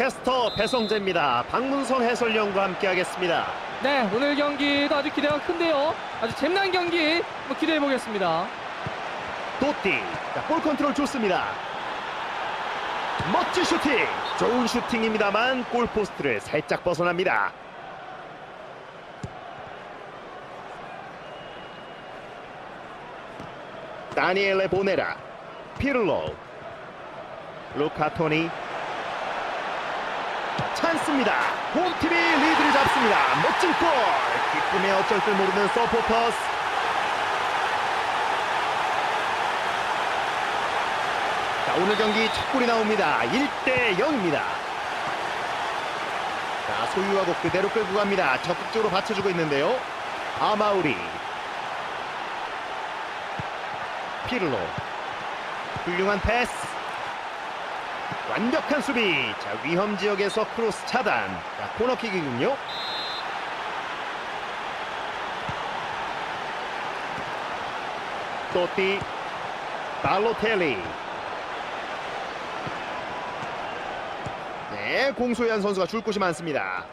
캐스터 배성재입니다. 박문성 해설위원과 함께하겠습니다. 네, 오늘 경기도 아주 기대가 큰데요. 아주 재미난 경기 한번 기대해 보겠습니다. 또띠. 자, 볼 컨트롤 좋습니다. 멋진 슈팅. 좋은 슈팅입니다만 골 포스트를 살짝 벗어납니다. 다니엘레 보네라. 피를로. 루카토니. 찬스입니다. 홈팀이 리드를 잡습니다. 멋진 골. 기쁨에 어쩔 줄 모르는 서포터스. 자, 오늘 경기 첫 골이 나옵니다. 1대 0입니다. 자, 소유하고 그대로 끌고 갑니다. 적극적으로 받쳐주고 있는데요. 아마우리. 피를로. 훌륭한 패스. 완벽한 수비. 자, 위험 지역에서 크로스 차단. 자, 코너킥이군요. 또띠. 발로텔리. 네, 공소현 선수가 줄 곳이 많습니다.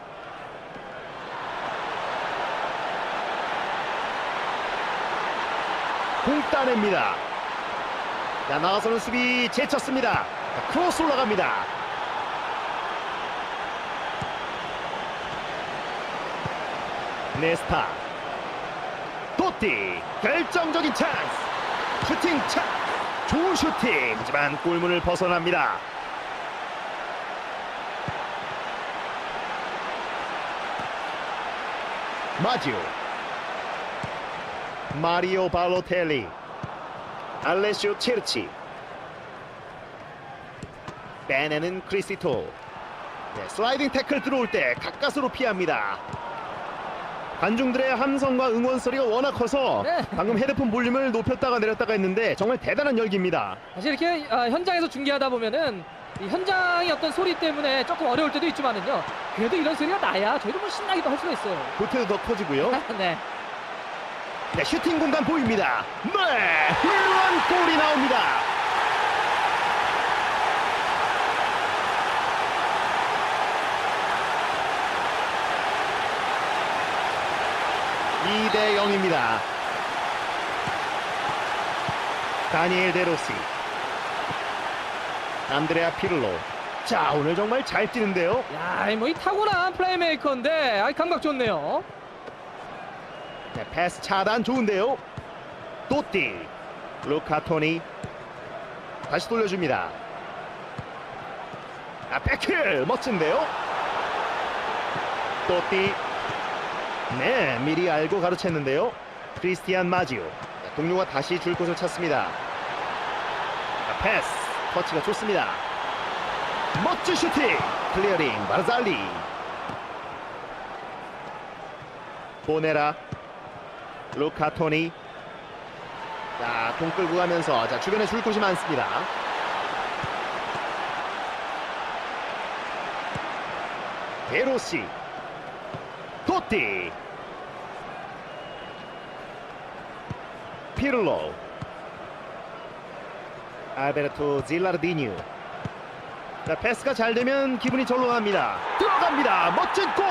공 따냅니다. 자, 나가서는 수비 제쳤습니다. 자, 크로스 올라갑니다. 네스타. 토띠. 결정적인 찬스. 슈팅 찬스. 좋은 슈팅. 하지만 골문을 벗어납니다. 마지오 마리오 발로텔리 알레시오 체르치 빼내는 크리스티토 네, 슬라이딩 태클 들어올 때 가까스로 피합니다 관중들의 함성과 응원 소리가 워낙 커서 네. 방금 헤드폰 볼륨을 높였다가 내렸다가 했는데 정말 대단한 열기입니다 사실 이렇게 아, 현장에서 중계하다 보면은 이 현장의 어떤 소리 때문에 조금 어려울 때도 있지만은요. 그래도 이런 소리가 나야 저희도 뭐 신나기도 할 수가 있어요. 보태도 더 커지고요 네. 네, 슈팅 공간 보입니다 네 훌륭한 골이 나옵니다 이 대 0입니다. 다니엘 데로시. 안드레아 피를로. 자, 오늘 정말 잘 뛰는데요. 야, 뭐이 타고난 플레이메이커인데 아, 감각 좋네요. 네, 패스 차단 좋은데요. 또띠. 루카토니. 다시 돌려줍니다. 아, 백힐 멋진데요. 또띠. 네, 미리 알고 가로챘는데요. 크리스티안 마지오. 자, 동료가 다시 줄 곳을 찾습니다. 자, 패스. 터치가 좋습니다. 멋진 슈팅. 클리어링. 바르잘리. 보네라. 루카토니. 자, 공 끌고 가면서 자, 주변에 줄 곳이 많습니다. 데로시. 토띠. 피를로. 알베르토 질라르디뉴. 자, 패스가 잘 되면 기분이 절로 갑니다. 들어갑니다. 멋진 골.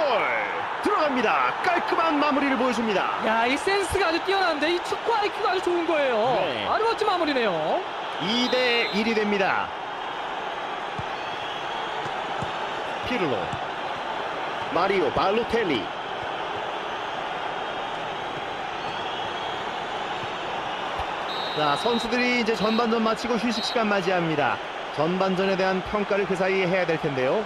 들어갑니다. 깔끔한 마무리를 보여줍니다. 야, 이 센스가 아주 뛰어난데 이 축구 IQ가 아주 좋은 거예요. 네. 아주 멋진 마무리네요. 2대 1이 됩니다. 피를로. 마리오 발로텔리. 자, 선수들이 이제 전반전 마치고 휴식 시간 맞이합니다. 전반전에 대한 평가를 그 사이에 해야 될 텐데요.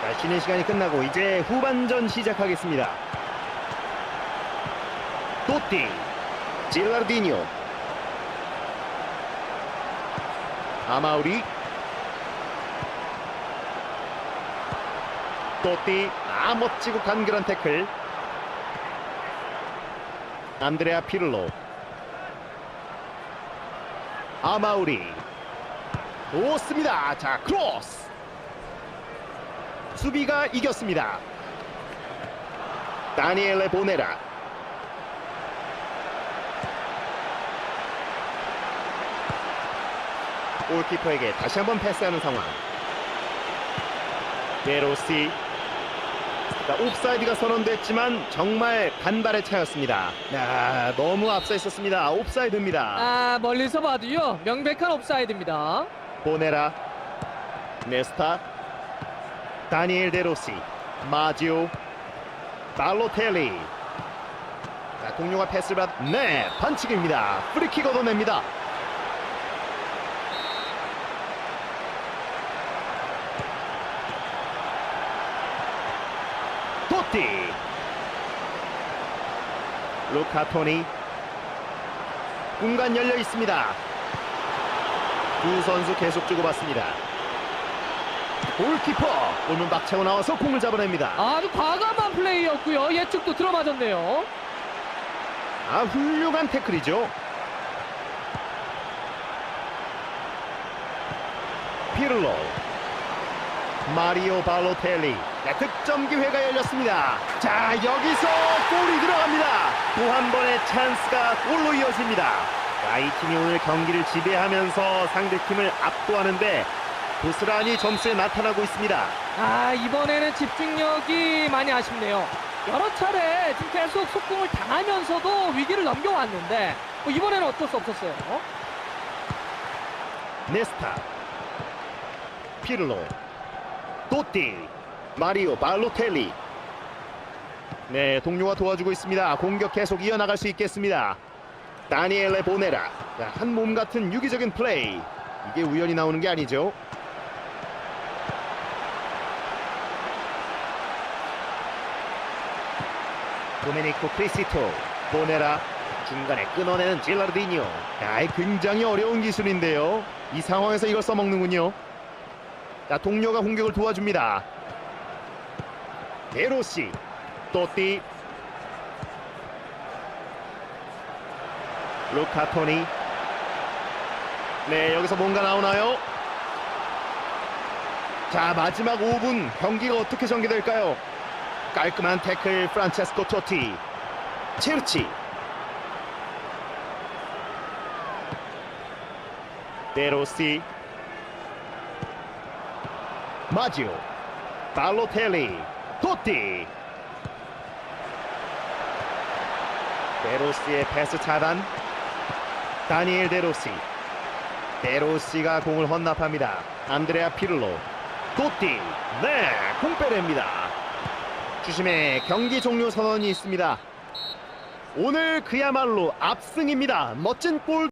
자, 쉬는 시간이 끝나고 이제 후반전 시작하겠습니다. 또띠, 질라르디뇨, 아마우리, 또띠, 아 멋지고 간결한 태클. 안드레아 피를로. 아마우리. 좋습니다. 자 크로스. 수비가 이겼습니다. 다니엘레 보네라. 골키퍼에게 다시 한번 패스하는 상황. 데로시. 자, 옵사이드가 선언됐지만 정말 간발의 차였습니다. 야, 너무 앞서 있었습니다. 옵사이드입니다. 아 멀리서 봐도요 명백한 옵사이드입니다. 보네라. 네스타. 다니엘 데로시. 마지오. 발로텔리. 자, 동료가 패스를 받. 네, 반칙입니다. 프리킥 얻어냅니다. 토티. 루카 토니. 공간 열려 있습니다. 두 선수 계속 주고받습니다. 골키퍼 골문 박 채고 나와서 공을 잡아냅니다. 아주 과감한 플레이였고요. 예측도 들어맞았네요. 아 훌륭한 태클이죠. 피를로 마리오 발로텔리 네, 득점 기회가 열렸습니다. 자 여기서 골이 들어갑니다. 또 한 번의 찬스가 골로 이어집니다. 자, 이 팀이 오늘 경기를 지배하면서 상대팀을 압도하는데 고스란히 점수에 나타나고 있습니다. 아 이번에는 집중력이 많이 아쉽네요. 여러 차례 지금 계속 속공을 당하면서도 위기를 넘겨왔는데 뭐 이번에는 어쩔 수 없었어요. 네스타 피를로 또띠 마리오 발로텔리. 네 동료가 도와주고 있습니다. 공격 계속 이어나갈 수 있겠습니다. 다니엘레 보네라. 한 몸 같은 유기적인 플레이. 이게 우연히 나오는 게 아니죠. 도메니코 크리시토 보네라 중간에 끊어내는 질라르디뇨 야, 굉장히 어려운 기술인데요. 이 상황에서 이걸 써먹는군요 자 동료가 공격을 도와줍니다. 데로시 또띠. 루카토니. 네 여기서 뭔가 나오나요? 자 마지막 5분 경기가 어떻게 전개될까요? 깔끔한 태클 프란체스코 토티. 체르치. 데로시 마지오 발로텔리 토티. 데로시의 패스 차단. 다니엘 데로시. 데로시가 공을 헌납합니다. 안드레아 피를로. 토티. 네공 빼냅니다. 주심의 경기 종료 선언이 있습니다. 오늘 그야말로 압승입니다. 멋진 골